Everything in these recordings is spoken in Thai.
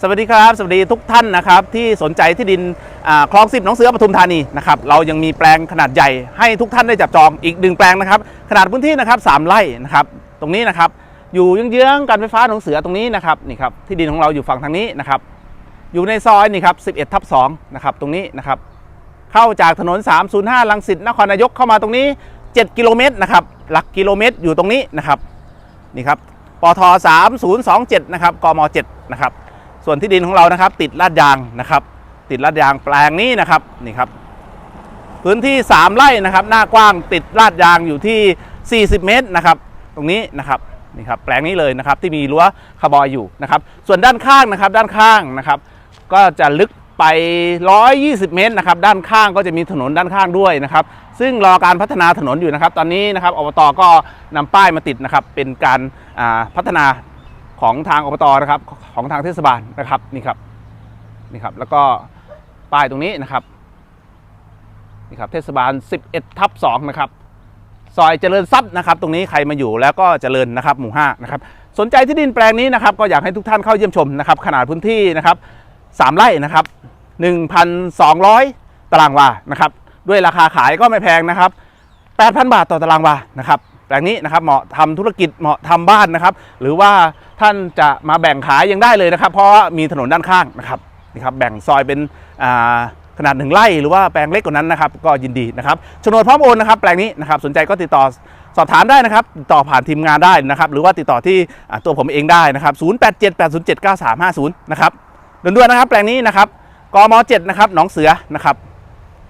สวัสดีครับ สวัสดีทุกท่านนะครับที่สนใจที่ดินคลองสิบหนองเสือปทุมธานีนะครับเรายังมีแปลงขนาดใหญ่ให้ทุกท่านได้จับจองอีกหนึ่งแปลงนะครับขนาดพื้นที่นะครับสามไร่นะครับตรงนี้นะครับอยู่เยื้องๆการไฟฟ้าหนองเสือตรงนี้นะครับนี่ครับที่ดินของเราอยู่ฝั่งทางนี้นะครับอยู่ในซอยนี่ครับ11ทับ2นะครับตรงนี้นะครับเข้าจากถนน 305 ลังสิตนครนายกเข้ามาตรงนี้ 7 กิโลเมตรนะครับหลักกิโลเมตรอยู่ตรงนี้นะครับนี่ครับปท 3027 นะครับกม 7 นะครับ ส่วนที่ดินของเรานะครับ ติดลาดยางนะครับ ติดลาดยางแปลงนี้นะครับนี่ครับ พื้นที่ 3 ไร่นะครับ หน้ากว้างติดลาดยางอยู่ที่ 40 เมตรนะครับ ตรงนี้นะครับนี่ครับแปลงนี้เลยนะครับที่มีรั้วคาร์บอยอยู่นะครับ ส่วนด้านข้างนะครับ ด้านข้างนะครับ ก็จะลึกไป 120 เมตรนะครับ ด้านข้างก็จะมีถนนด้านข้างด้วยนะครับ ซึ่งรอการพัฒนาถนนอยู่นะครับ ตอนนี้นะครับอบตก็นำป้ายมาติดนะครับ เป็นการพัฒนา ของทางอบตนะครับ ของทางเทศบาลนะครับนี่ครับนี่ครับ แล้วก็ป้ายตรงนี้นะครับนี่ครับเทศบาล 11ทับ2นะครับซอยเจริญทรัพย์นะครับ ตรงนี้ใครมาอยู่แล้วก็เจริญนะครับ หมู่5นะครับสนใจที่ดินแปลงนี้นะครับ ก็อยากให้ทุกท่านเข้าเยี่ยมชมนะครับ ขนาดพื้นที่นะครับ3ไร่นะครับ1,200 ตารางวานะครับ ด้วยราคาขายก็ไม่แพงนะครับ 8,000 บาทต่อตารางวานะครับแปลงนี้นะครับเหมาะทำธุรกิจเหมาะทำบ้านนะครับ หรือว่า ท่านจะมาแบ่งขายยังได้เลยนะครับ เพราะมีถนนด้านข้างนะครับนี่ครับแบ่งซอยเป็นขนาดหนึ่งไร่หรือว่าแปลงเล็กกว่านั้นนะครับ ก็ยินดีนะครับโฉนดพร้อมโอนนะครับแปลงนี้นะครับสนใจก็ติดต่อสอบถามได้นะครับติดต่อผ่านทีมงานได้นะครับ หรือว่าติดต่อที่ตัวผมเองได้นะครับ 0878079350 นะครับด่วนๆนะครับ แปลงนี้นะครับกม7นะครับหนองเสือนะครับ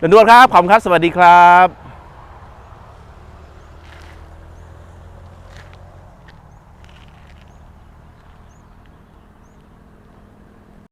ด่วนๆครับขอบคุณครับ สวัสดีครับ